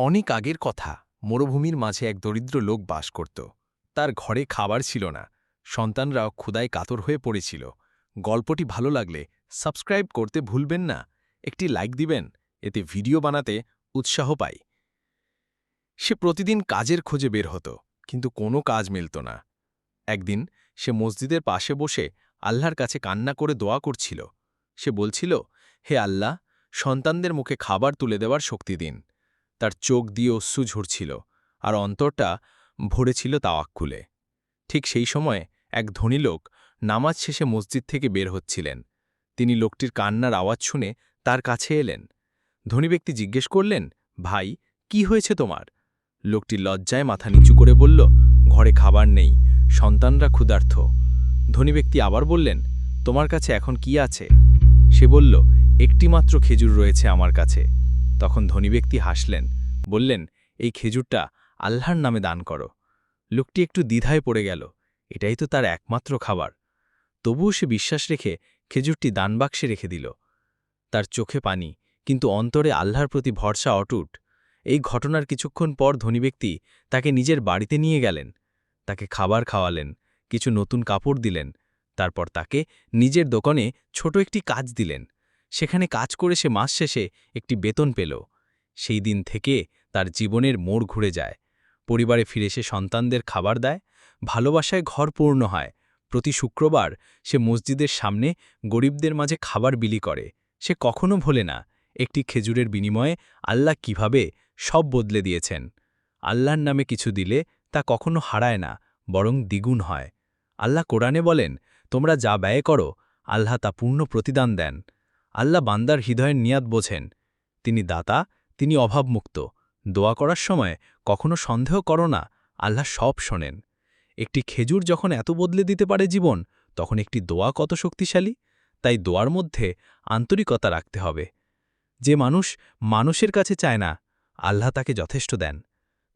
অনেক আগের কথা। মরুভূমির মাঝে এক দরিদ্র লোক বাস করত। তার ঘরে খাবার ছিল না। সন্তানরাও ক্ষুদায় কাতর হয়ে পড়েছিল। গল্পটি ভালো লাগলে সাবস্ক্রাইব করতে ভুলবেন না। একটি লাইক দিবেন, এতে ভিডিও বানাতে উৎসাহ পাই। সে প্রতিদিন কাজের খোঁজে বের হতো, কিন্তু কোনো কাজ মিলত না। একদিন সে মসজিদের পাশে বসে আল্লাহর কাছে কান্না করে দোয়া করছিল। সে বলছিল, হে আল্লাহ, সন্তানদের মুখে খাবার তুলে দেওয়ার শক্তি দিন। তার চোখ দিয়ে অশ্রু ঝরছিল আর অন্তরটা ভরেছিল তাওয়াক্কুলে ঠিক সেই সময় এক ধনী লোক নামাজ শেষে মসজিদ থেকে বের হচ্ছিলেন। তিনি লোকটির কান্নার আওয়াজ শুনে তার কাছে এলেন। ধনী ব্যক্তি জিজ্ঞেস করলেন, ভাই, কি হয়েছে তোমার? লোকটি লজ্জায় মাথা নিচু করে বলল, ঘরে খাবার নেই, সন্তানরা ক্ষুধার্থ। ধনী ব্যক্তি আবার বললেন, তোমার কাছে এখন কি আছে? সে বলল, একটিমাত্র খেজুর রয়েছে আমার কাছে। তখন ধনী ব্যক্তি হাসলেন, বললেন, এই খেজুরটা আল্লাহর নামে দান করো। লোকটি একটু দ্বিধায় পড়ে গেল, এটাই তো তার একমাত্র খাবার। তবুও সে বিশ্বাস রেখে খেজুরটি দানবাক্সে রেখে দিল। তার চোখে পানি, কিন্তু অন্তরে আল্লাহর প্রতি ভরসা অটুট। এই ঘটনার কিছুক্ষণ পর ধনী ব্যক্তি তাকে নিজের বাড়িতে নিয়ে গেলেন। তাকে খাবার খাওয়ালেন, কিছু নতুন কাপড় দিলেন, তারপর তাকে নিজের দোকানে ছোট একটি কাজ দিলেন। সেখানে কাজ করে সে মাস শেষে একটি বেতন পেল। সেই দিন থেকে তার জীবনের মোড় ঘুরে যায়। পরিবারে ফিরে সে সন্তানদের খাবার দেয়, ভালোবাসায় ঘর পূর্ণ হয়। প্রতি শুক্রবার সে মসজিদের সামনে গরিবদের মাঝে খাবার বিলি করে। সে কখনো ভোলে না, একটি খেজুরের বিনিময়ে আল্লাহ কীভাবে সব বদলে দিয়েছেন। আল্লাহর নামে কিছু দিলে তা কখনো হারায় না, বরং দ্বিগুণ হয়। আল্লাহ কোরআনে বলেন, তোমরা যা ব্যয় করো, আল্লাহ তা পূর্ণ প্রতিদান দেন। আল্লাহ বান্দার হৃদয়ের নিয়াদ বোঝেন। তিনি দাতা, তিনি অভাবমুক্ত। দোয়া করার সময় কখনো সন্দেহ করো না, আল্লাহ সব শোনেন। একটি খেজুর যখন এত বদলে দিতে পারে জীবন, তখন একটি দোয়া কত শক্তিশালী? তাই দোয়ার মধ্যে আন্তরিকতা রাখতে হবে। যে মানুষ মানুষের কাছে চায় না, আল্লাহ তাকে যথেষ্ট দেন।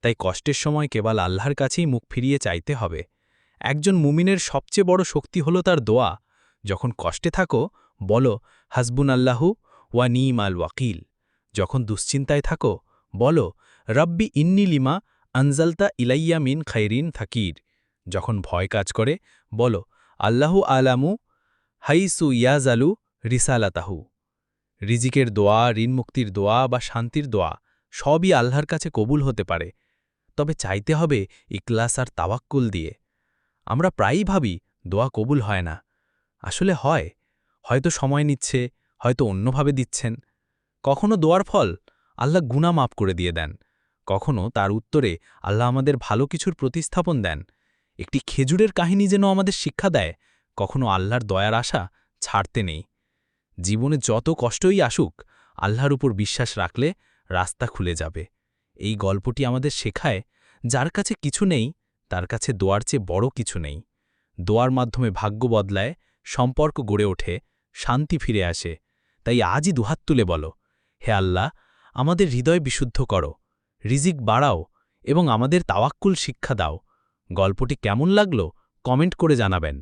তাই কষ্টের সময় কেবল আল্লাহর কাছেই মুখ ফিরিয়ে চাইতে হবে। একজন মুমিনের সবচেয়ে বড় শক্তি হল তার দোয়া। যখন কষ্টে থাকো বলো হাসবুন আল্লাহু ওয়া নিম আল ওয়াকিল। যখন দুশ্চিন্তায় থাকো, বলো, রব্বি ইন্নি লিমা আনজালতা ইলাইয়া মিন খাইরিন থাকির। যখন ভয় কাজ করে, বলো, আল্লাহু আলামু হাইসু ইয়াজালু রিসালাতাহু। রিজিকের দোয়া, ঋণমুক্তির দোয়া বা শান্তির দোয়া সবই আল্লাহর কাছে কবুল হতে পারে। তবে চাইতে হবে ইকলাস আর তাওয়াক্কুল দিয়ে। আমরা প্রায়ই ভাবি, দোয়া কবুল হয় না। আসলে হয় হয়তো সময় নিচ্ছে, হয়তো অন্যভাবে দিচ্ছেন। কখনো দোয়ার ফল আল্লাহ গুণা মাপ করে দিয়ে দেন। কখনো তার উত্তরে আল্লাহ আমাদের ভালো কিছুর প্রতিস্থাপন দেন। একটি খেজুরের কাহিনী যেন আমাদের শিক্ষা দেয়, কখনো আল্লাহর দয়ার আশা ছাড়তে নেই। জীবনে যত কষ্টই আসুক, আল্লাহর উপর বিশ্বাস রাখলে রাস্তা খুলে যাবে। এই গল্পটি আমাদের শেখায়, যার কাছে কিছু নেই, তার কাছে দোয়ার চেয়ে বড় কিছু নেই। দোয়ার মাধ্যমে ভাগ্য বদলায়, সম্পর্ক গড়ে ওঠে শান্তি ফিরে আসে। তাই আজই দুহাত তুলে বলো, হে আল্লাহ, আমাদের হৃদয় বিশুদ্ধ করো, রিজিক বাড়াও এবং আমাদের তাওয়াক্কুল শিক্ষা দাও। গল্পটি কেমন লাগল কমেন্ট করে জানাবেন।